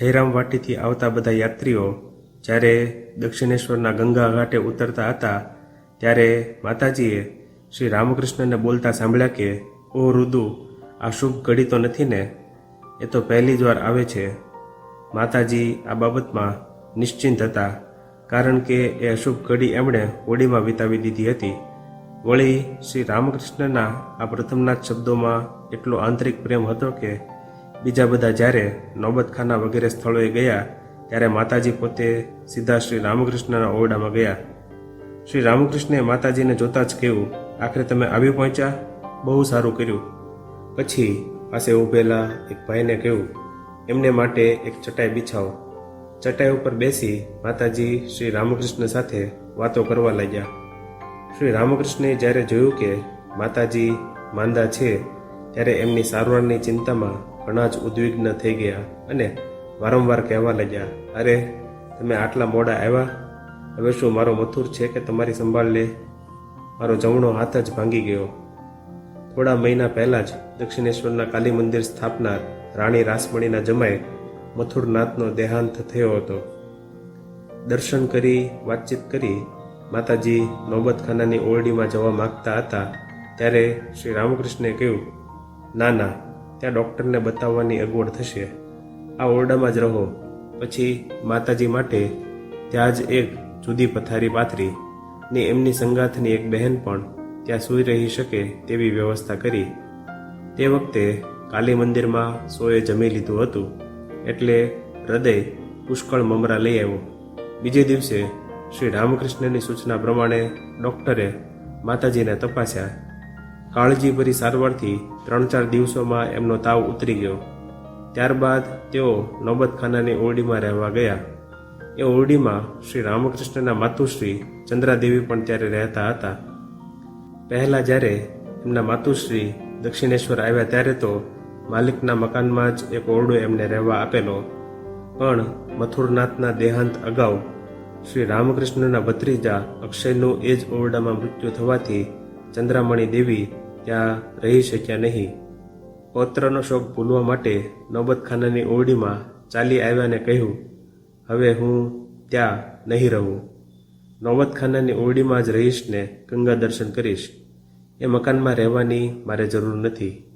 જયરામ વાટીથી આવતા બધા યાત્રીઓ જ્યારે દક્ષિણેશ્વરના ગંગા ઘાટે ઉતરતા હતા, ત્યારે માતાજીએ શ્રી રામકૃષ્ણને બોલતા સાંભળ્યા કે, ઓ રુદુ આ શુભ ઘડી તો નથી ને? એ તો પહેલી જ વાર આવે છે. માતાજી આ બાબતમાં નિશ્ચિંત હતા, કારણ કે એ અશુભ ઘડી એમણે હોડીમાં વિતાવી દીધી હતી. વળી શ્રી રામકૃષ્ણના આ પ્રથમના શબ્દોમાં એટલો આંતરિક પ્રેમ હતો કે બીજા બધા જ્યારે નોબતખાના વગેરે સ્થળોએ ગયા, ત્યારે માતાજી પોતે સીધા શ્રી રામકૃષ્ણના ઓરડામાં ગયા. શ્રી રામકૃષ્ણે માતાજીને જોતા જ કહ્યું, આખરે તમે આવી પહોંચ્યા? બહુ સારું કર્યું. પછી પાસે ઊભેલા એક ભાઈને કહ્યું, એમને માટે એક ચટાઈ બિછાવો ચટાઈ ઉપર બેસી માતાજી શ્રી રામકૃષ્ણ સાથે વાતો કરવા લાગ્યા. શ્રી રામકૃષ્ણે જ્યારે જોયું કે માતાજી માંદા છે, ત્યારે એમની સારવારની ચિંતામાં ઘણા જ ઉદ્વિગ્ન થઈ ગયા અને વારંવાર કહેવા લાગ્યા, અરે, તમે આટલા મોડા આવ્યા? હવે શું મારો મથુર છે કે તમારી સંભાળ લે? મારો જમણો હાથ જ ભાંગી ગયો. થોડા મહિના પહેલાં જ દક્ષિણેશ્વરના કાલી મંદિર સ્થાપનાર રાણી રાસમણીના જમાઈ મથુરનાથનો દેહાંત થયો હતો. દર્શન કરી, વાતચીત કરી, માતાજી નોબતખાનાની ઓરડીમાં જવા માગતા હતા, ત્યારે શ્રી રામકૃષ્ણે કહ્યું, ના ના ત્યાં ડૉક્ટરને બતાવવાની અગવડ થશે. આ ઓરડામાં જ રહો. પછી માતાજી માટે ત્યાં જ એક જુદી પથારી પાથરી ને એમની સંગાથની એક બહેન પણ ત્યાં સૂઈ રહી શકે તેવી વ્યવસ્થા કરી. તે વખતે કાલી મંદિરમાં સોએ જમી લીધું હતું, એટલે હૃદય પુષ્કળ મમરા લઈ આવ્યો. બીજે દિવસે શ્રી રામકૃષ્ણની સૂચના પ્રમાણે ડૉક્ટરે માતાજીને તપાસ્યા. કાળજીભરી સારવારથી ત્રણ ચાર દિવસોમાં એમનો તાવ ઉતરી ગયો. ત્યારબાદ તેઓ નોબતખાનાની ઓરડીમાં રહેવા ગયા. એ ઓરડીમાં શ્રી રામકૃષ્ણના માતુશ્રી ચંદ્રાદેવી પણ ત્યારે રહેતા હતા. પહેલાં જ્યારે એમના માતુશ્રી દક્ષિણેશ્વર આવ્યા ત્યારે તો માલિકના મકાનમાં જ એક ઓરડો એમને રહેવા આપેલો. પણ મથુરનાથના દેહાંત અગાઉ શ્રી રામકૃષ્ણના ભત્રીજા અક્ષયનું એ જ ઓરડામાં મૃત્યુ થવાથી ચંદ્રામણી દેવી ત્યાં રહી શક્યા નહીં. પૌત્રનો શોખ ભૂલવા માટે નોબતખાનાની ઓરડીમાં ચાલી આવ્યાને કહ્યું, હવે હું ત્યાં નહીં રહું. નોબતખાનાની ઓરડીમાં જ રહીશ ને ગંગા દર્શન કરીશ. એ મકાનમાં રહેવાની મારે જરૂર નથી.